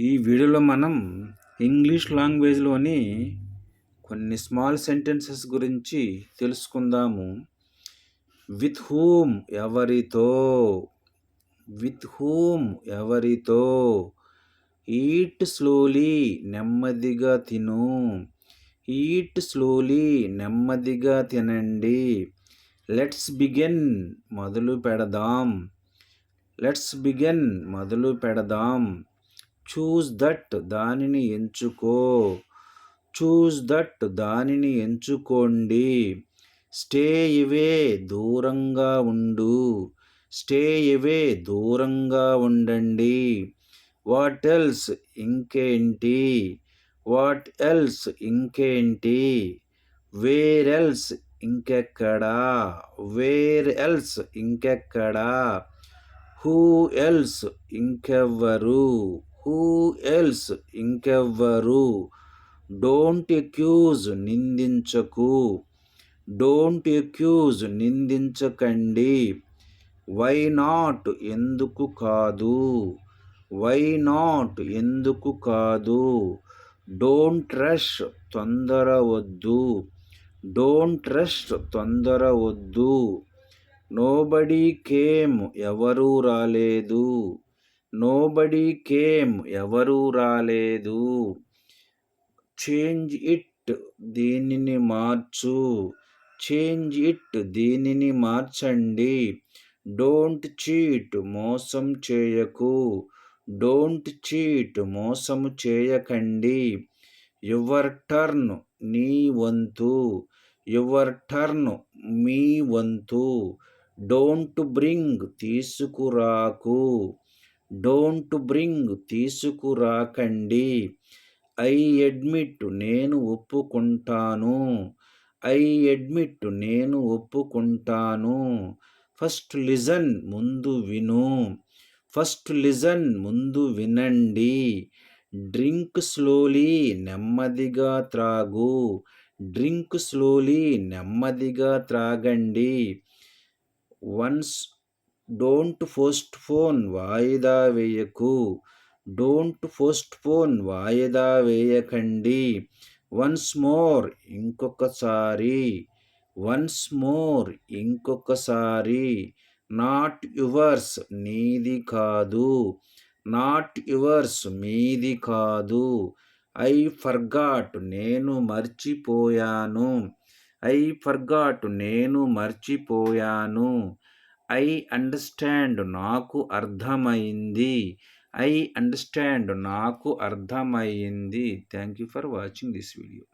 ఈ వీడియోలో మనం ఇంగ్లీష్ లాంగ్వేజ్లోని కొన్ని స్మాల్ సెంటెన్సెస్ గురించి తెలుసుకుందాము. విత్ హూమ్ ఎవరితో? విత్ హూమ్ ఎవరితో? ఈట్ స్లోలీ నెమ్మదిగా తిను. ఈట్ స్లోలీ నెమ్మదిగా తినండి. లెట్స్ బిగిన్ మొదలు పెడదాం. లెట్స్ బిగిన్ మొదలు పెడదాం. చూజ్ దట్ దానిని ఎంచుకో. చూజ్ దట్ దానిని ఎంచుకోండి. స్టే ఇవే దూరంగా ఉండు. స్టే ఇవే దూరంగా ఉండండి. వాట్ ఎల్స్ ఇంకేంటి? వాట్ ఎల్స్ ఇంకేంటి? వేర్ ఎల్స్ ఇంకెక్కడా? వేర్ ఎల్స్ ఇంకెక్కడా? హూ ఎల్స్ ఇంకెవ్వరు? హూ ఎల్స్ ఇంకెవ్వరు? డోంట్ ఎక్యూజ్ నిందించకు. డోంట్ ఎక్యూజ్ నిందించకండి. వై నాట్ ఎందుకు కాదు. వై నాట్ ఎందుకు కాదు. డోంట్ రష్ తొందర వద్దు. డోంట్ రష్ తొందర వద్దు. నోబడీ కేమ్ ఎవరూ రాలేదు. నోబడీ కేమ్ ఎవరూ రాలేదు. చేంజ్ ఇట్ దీనిని మార్చు. చేంజ్ ఇట్ దీనిని మార్చండి. డోంట్ చీట్ మోసం చేయకు. డోంట్ చీట్ మోసము చేయకండి. యువర్ టర్న్ నీ వంతు. యువర్ టర్న్ మీ వంతు. డోంట్ బ్రింగ్ తీసుకురాకు. డోంట్ బ్రింగ్ తీసుకురాకండి. ఐ అడ్మిట్ నేను ఒప్పుకుంటాను. ఐ అడ్మిట్ నేను ఒప్పుకుంటాను. ఫస్ట్ లిజన్ ముందు విను. ఫస్ట్ లిజన్ ముందు వినండి. డ్రింక్ స్లోలీ నెమ్మదిగా త్రాగు. డ్రింక్ స్లోలీ నెమ్మదిగా త్రాగండి. వన్స్ డోంట్ పోస్ట్ ఫోన్ వాయిదా వేయకు. డోంట్ పోస్ట్ ఫోన్ వాయిదా వేయకండి. వన్స్ మోర్ ఇంకొకసారి. వన్స్ మోర్ ఇంకొకసారి. నాట్ యువర్స్ నీది కాదు. నాట్ యువర్స్ మీది కాదు. ఐ ఫర్గాట్ నేను మర్చిపోయాను. ఐ ఫర్గాట్ నేను మర్చిపోయాను. ఐ అండర్స్టాండ్ నాకు అర్థమైంది. ఐ అండర్స్టాండ్ నాకు అర్థమైంది. Thank you for watching this video.